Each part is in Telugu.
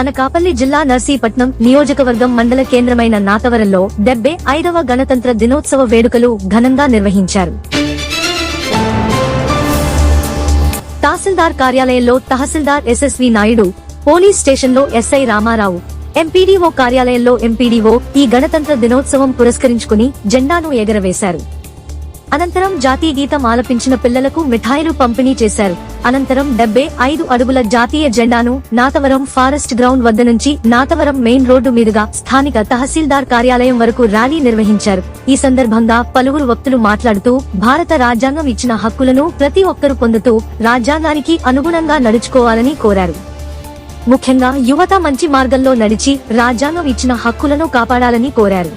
అనకాపల్లి జిల్లా నర్సీపట్నం నియోజకవర్గం మండల కేంద్రమైన నాతవరంలో డెబ్బై ఐదవ గణతంత్ర దినోత్సవ వేడుకలు ఘనంగా నిర్వహించారు. తహసీల్దార్ కార్యాలయంలో తహసీల్దార్ ఎస్ఎస్వి నాయుడు పోలీస్ స్టేషన్లో ఎస్ఐ రామారావు ఎంపీడీఓ కార్యాలయంలో ఎంపీడీఓ ఈ గణతంత్ర దినోత్సవం పురస్కరించుకుని జెండాను ఎగరవేశారు. అనంతరం జాతీయ గీతం ఆలపించిన పిల్లలకు మిఠాయిలు పంపిణీ చేశారు. అనంతరం డెబ్బై ఐదు అడుగుల జాతీయ జెండాను నాతవరం ఫారెస్ట్ గ్రౌండ్ వద్ద నుంచి నాతవరం మెయిన్ రోడ్డు మీదుగా స్థానిక తహసీల్దార్ కార్యాలయం వరకు ర్యాలీ నిర్వహించారు. ఈ సందర్భంగా పలువురు వక్తులు మాట్లాడుతూ భారత రాజ్యాంగం ఇచ్చిన హక్కులను ప్రతి ఒక్కరూ పొందుతూ రాజ్యాంగానికి అనుగుణంగా నడుచుకోవాలని కోరారు. ముఖ్యంగా యువత మంచి మార్గంలో నడిచి రాజ్యాంగం ఇచ్చిన హక్కులను కాపాడాలని కోరారు.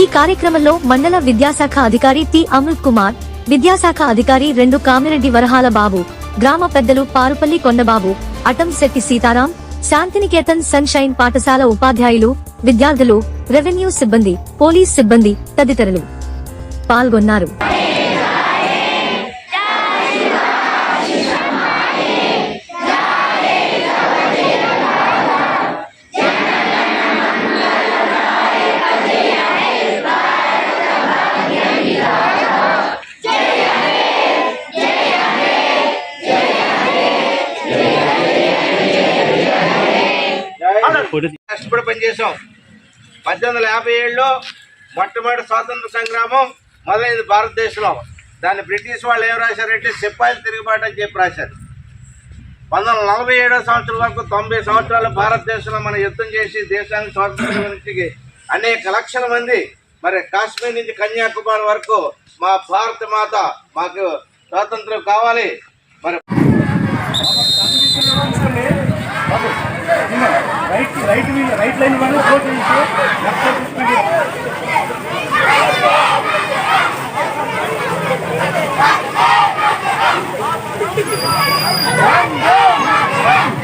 ఈ కార్యక్రమంలో మండల విద్యాశాఖ అధికారి టి అమృత్ కుమార్ విద్యాశాఖ అధికారి రెండు కామిరెడ్డి వరహాల బాబు గ్రామ పెద్దలు పారుపల్లి కొండబాబు అటం శెట్టి సీతారాం శాంతినికేతన్ సన్షైన్ పాఠశాల ఉపాధ్యాయులు విద్యార్థులు రెవెన్యూ సిబ్బంది పోలీస్ సిబ్బంది తదితరులు పాల్గొన్నారు. కష్టపడి పనిచేసాం పద్దెనిమిది వందల యాభై ఏడులో మొట్టమొదటి స్వాతంత్ర సంగ్రామం మొదలైంది భారతదేశంలో. దాన్ని బ్రిటిష్ వాళ్ళు ఏం రాశారంటే సిపాయిలు తిరుగుబాటు అని చెప్పి రాశారు. పంతొమ్మిది వందల నలభై ఏడో సంవత్సరం వరకు తొంభై సంవత్సరాలు భారతదేశంలో మనం యుద్ధం చేసి దేశానికి స్వాతంత్రం నుంచి అనేక లక్షల మంది మరి కాశ్మీర్ నుంచి కన్యాకుమారి వరకు మా భారత మాత మాకు స్వాతంత్రం కావాలి. మరి Run, go!